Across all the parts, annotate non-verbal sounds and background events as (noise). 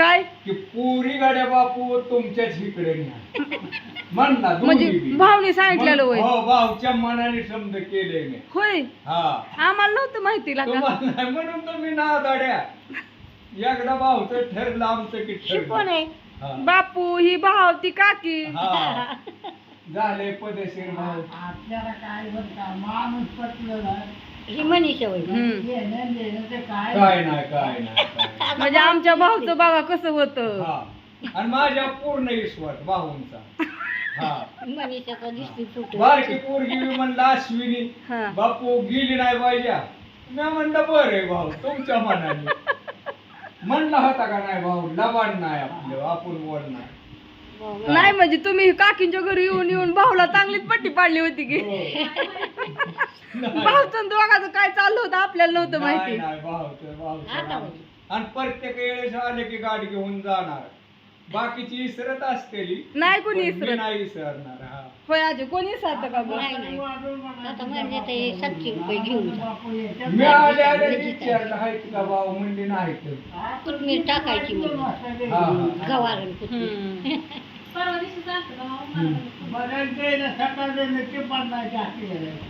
काय? की पुरी गाड्या बापू तुमच्याच इकडे न्या. म्हण ना म्हणजे दोन्ही बी. भाऊनी सांगितलेलं होय. हो भाऊच्या मनाने समज केले मी. होय? हा. आम्हाला नव्हतं माहिती लागा. तुम्हाला नाही म्हणून तुम्ही ना दाड्या एकदा भाऊचं ठरलं आमचं की शिकवण ठरलं. आहे? हा. बापू ही भाव ती काकी. हा. झाले पदेशीर भाऊ आपल्याला काय बरं का माणूस पटलेला ही मनीषा काय काय नाही काय नाही काय नाही. (laughs) म्हणजे आमच्या भाऊचं बघा कसं होतं. हा. आणि माझ्या पूर्ण विश्वास भाऊंचा. हा. मनीषाचा दिसती सुट बारकी पोरगी मी म्हणलं अश्विनी हा. बापू गेली नाही पाहिजे मी म्हणलं बरं आहे भाऊ तुमच्या मनाने. म्हणला होता का नाही भाऊ लबाड नाही आपलं आपण बोल नाही. नाही म्हणजे तुम्ही काकींच्या घरी येऊन येऊन भाऊला चांगलीच पट्टी पाडली होती की. (laughs) भाऊचं दोघाचं काय चाललं होतं आपल्याला नव्हतं नाही माहिती. होती. आणि प्रत्येक वेळेस आले की गाडी घेऊन जाणार. बाकीची इसरत असतेली. नाही कोणी इसरत? नाही इसरणार हा. होय आजी कोणी इसरत का गं? म्हणजे ते सातशे रुपये घेऊन जा. मी आले आले विचारलं आहेत का भाऊ? म्हणली नाही तर. टाकायची म्हणजे हा हा. हम्म.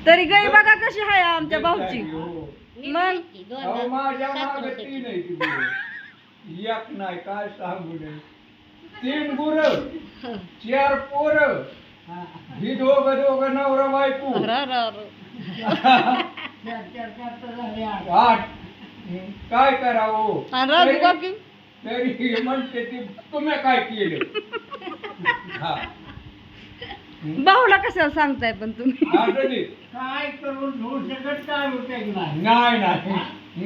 तरी गाई बघा कशी आहे आमच्या भाऊची हो. मग? अहो, माझ्या सात मागे वर्षाची. तीन आहे ती गुरं. एक नाही काय सांगू नये तीन गुर चार पोर ही दोघ दोघ नवरा बायको आठ. हं, काय करावं राजू तरी- काकी तरी म्हणते ती तुम्ही काय केलं भाऊला कशाला सांगताय पण तुम्ही. काय करून घेऊ शकत काय होते नाही? नाही नाही. (laughs)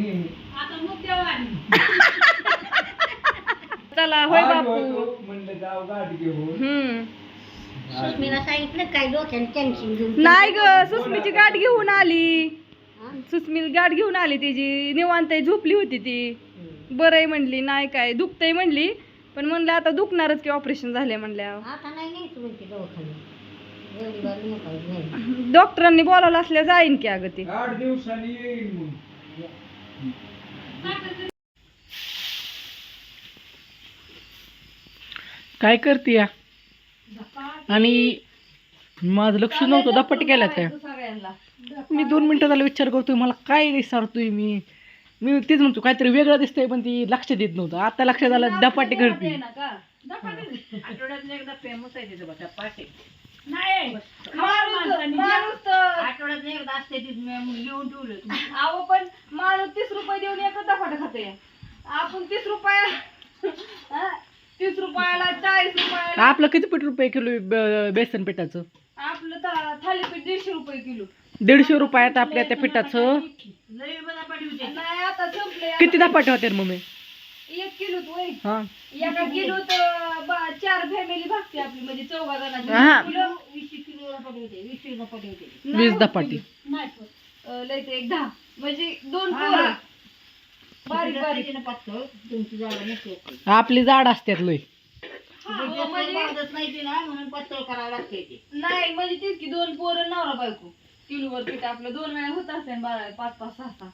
चला होय आज बापू. होतो, म्हणलं जाऊ गाडी घेऊन. हम्म. सुस्मीला सांगितलं काय डोक्याने टेन्शन घेऊन नाही ग सुस्मीची गाठ घेऊन आली? सुस्मी गाठ घेऊन आली तिची. निवांत झोपली होती ती. बरं आहे म्हणली नाही काय. दुखतंय म्हणली. पण म्हणलं आता दुखणारच की ऑपरेशन झाले म्हणल्या आता नाही नाही म्हणते दवाखान्यात. रविवार मोकळी नाही डॉक्टरांनी बोलावलं असल्या जाईन की अगं ती. आठ दिवसांनी काय करते या? आणि माझं लक्ष नव्हतं दपट केल्यात काय? मी दोन मिनिटं झालं विचार करतोय मला काय विचारतोय मी? मी तेच म्हणतो काहीतरी वेगळं दिसतंय पण ती लक्ष देत नव्हतं. आता लक्षात आलं दपाटी करते. आठवड्यात एकदा असते ती लिहून ठेवलं. अहो पण माणूस तीस रुपये देऊन एकच धपाटा खाते. आपण तीस रुपया? तीस रुपयाला चाळीस रुपयाला. आपलं किती पीठ रुपये किलो आहे बेसन पिठाचं? आपलं थालीपीठ दीडशे रुपये किलो. दीडशे रुपयात आपल्या त्या पिठाचं. नाही आता संपले किती होते रे मम्मी? एक किलो हा. एका किलो चार फॅमिली भागते आपली म्हणजे चौघा हा. जणांची वीस एक दहा. म्हणजे दोन पोरं. बारीक बारीक. असते आपली जाड असतात लय. हो, म्हणजे बांधत नाही ते ना म्हणून पातळ करावं लागते ते. नाही म्हणजे तीच की दोन पोरं नवरा बायको. किलोवर पीठ आपलं दोन वेळा होत असते बारा पाच पाच सहा सहा.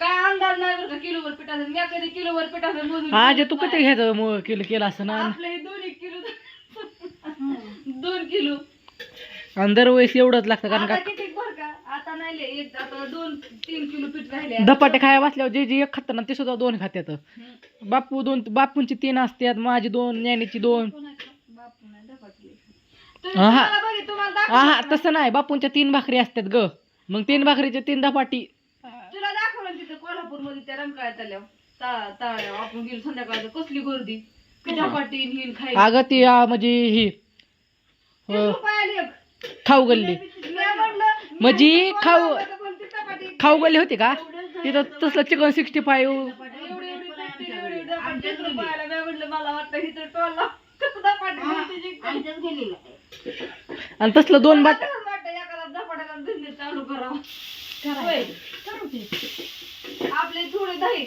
काय अंदाज नाही बरं का किलोवर पिठाचं मी कधी किलोवर पिठाचं मोजून आज तू किती घ्यायचं मग किलो केलं असं ना. आपलं हे दोन एक किलो दोन किलो. आणि दरवेळेस एवढंच लागतं कारण आता का किती बरं का? आता नाही लय, एक आता दोन तीन किलो पीठ राहिले. धपाटे खाया बसल्यावर जे जे एक खातात ना ते सुद्धा दोन खात्यात. बापू दोन बापूंची तीन असतात माझी दोन ज्ञानीची दोन. आहा. दाखवलं हा ना. तसं नाही बापूंच्या तीन भाकरी असतात ग. मग तीन भाकरीचे तीन धपाटी. तुला दाखवलं तिथं कोल्हापूरमध्ये त्या रंकाळ्यात आल्यावर ता- ताळ्यावर आपण गेलो संध्याकाळचं कसली गर्दी. खाई अगं ती आ, म्हणजे ही अ. खाऊ गल्ली. म्हणजे खाऊ- खाऊ गल्ली होती का? तिथं तसलं चिकन सिक्स्टी फाईव्ह. आमच्याच गेलेलं आहे. आणि तसलं दोन बाट होय. आपले थोडे दही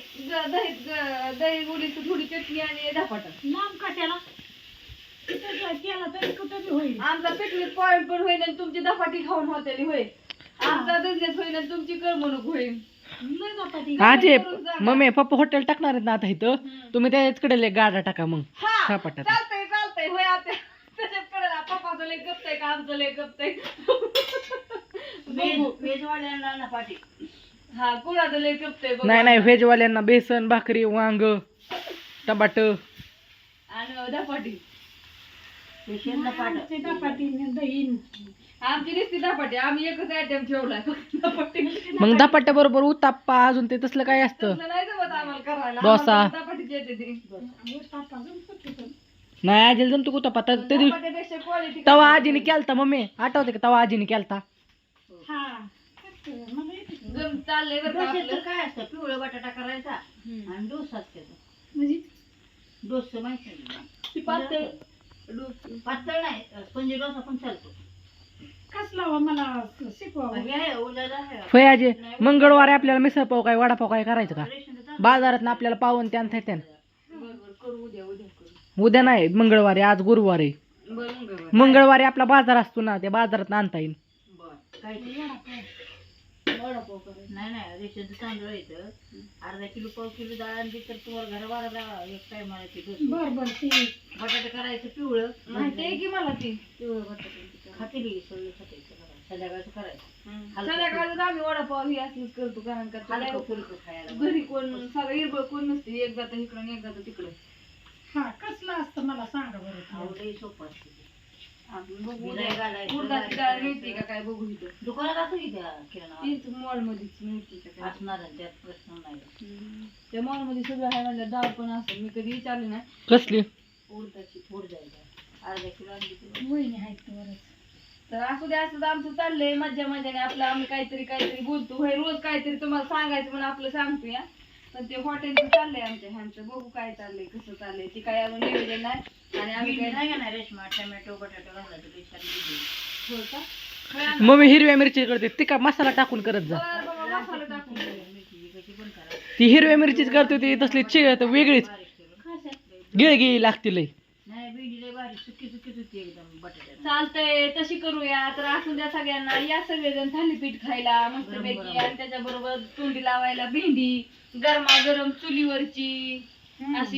दही थोडी चटणी आणि धपाटा. लांब कशाला केला तरी कुठं बी होईल. आमचा पिकनिक पॉइंट पण होईल आणि तुमची धपाटी खाऊन होतेली होईल आमचा बिझनेस होईल आणि तुमची करमणूक होईल आजे मम्मी पप्पा हॉटेल टाकणार आहेत ना आता इथं? तुम्ही त्याच्याकडे गाडा टाका मग. हा सपाटात. चालतंय चालतंय होय आता त्याच्यात पप्पाचं लय गपतंय का? आमचं लय ना पाठी. हा कुणाचं लय नाही नाही. व्हेजवाल्यांना बेसन भाकरी वांग टमाट. आणि धपाटी. आमची नुसती धपाटी. आम्ही एकच आयटम ठेवलाय. धपाटी. मग धपाट्या बरोबर उताप्पा अजून ते तसलं काय असतं? नाही जमत आम्हाला करायला. डोसा. आम्हाला धपाटीच येते ती. नाही आजीला जमतो उताप्पा तर ते दिवशी क्वालिटी तवा आजीने केलता मम्मी आठवते का तवा आजीने केलता गम चाललंय बरं का डोसे आपलं. तर काय असतं पिवळा बटाटा करायचा हम्म. आणि डोसा असते तो. म्हणजे डोसा माहिती आहे ना? ती पातळ डोसा. पातळ नाही स्पंजी डोसा पण चालतो कसला हो मला शिकवा हे आहे, उद्याला आहे. होय आजी मंगळवारी आपल्याला मिसळ पाव काय वडापाव काय करायचं का. बाजारात आपल्याला पावन त्यान त्या बरं बरं करू उद्या उद्या नाही मंगळवारी आज गुरुवार आहे. मंगळवारी. आपला बाजार असतो ना त्या बाजारात आणता येईल. नाही नाही तांदूळ येतं अर्धा किलो पाव किलो डाळ आणली तर तुम्हाला घरा बारा एक टाइम बर बर ती बटाटे करायचं पिवळं. माहिती आहे की मला ती. पिवळं बटाटे. खातील सगळी खातील संध्याकाळचं करायचं. हलकं संध्याकाळचं आम्ही वडापाव ही करतो कारण का घरी कोण सगळं हिरबळ कोण नसते. एक जातं इकडं आणि एक जातं तिकडं. हा कसलं असतं मला सांगा बरं आवडे सोपं असते ते. घालायचं, उडदाची डाळ. मिळते का काय बघू इथं? दुकानात असं की त्या किराणा तीच मॉल मध्येच मिळते का काय? असणार आहे, त्यात प्रश्न नाही. हम्म. त्या मॉलमध्ये सगळं आहे म्हणलं डाळ पण असेल मी कधी विचारले ना कसली? उडदाची थोड जायचं अर्धा किलो आणली की वहिनी आहेत बरंच. तर असू दे असं आमचं चाललंय. मज्जा मजाने आपलं आम्ही काहीतरी काहीतरी बोलतो. होय रोज काहीतरी तुम्हाला सांगायचं म्हणून आपलं सांगतो या पण ते हॉटेलचं चाललंय आमच्या ह्यांचं. बघू काय चाललंय कसं चाललंय. ते काय अजून नियोजन नाही. आणि आम्ही काय नाही घेणार रेशमा टोमॅटो बटाटो घालायचं छान भेंडी. होय का? मम्मी हिरव्या मिरची करते. ती का मसाला टाकून करत जा. बरं बाबा, मसाला टाकून दे. मेथी कशी पण करा ती हिरव्या मिरचीच करते ती तसली ची वेगळीच. करून. गिळगी लागते लई. नाही भेंडी लय बारीक सुकी सुकीच होती एकदम बटाट्याला चालतंय तशी करूया तर असू द्या सगळ्यांना. या सगळेजण थालीपीठ खायला मस्तपैकी आणि त्याच्याबरोबर तोंडी लावायला भेंडी गरमागरम चुलीवरची अशी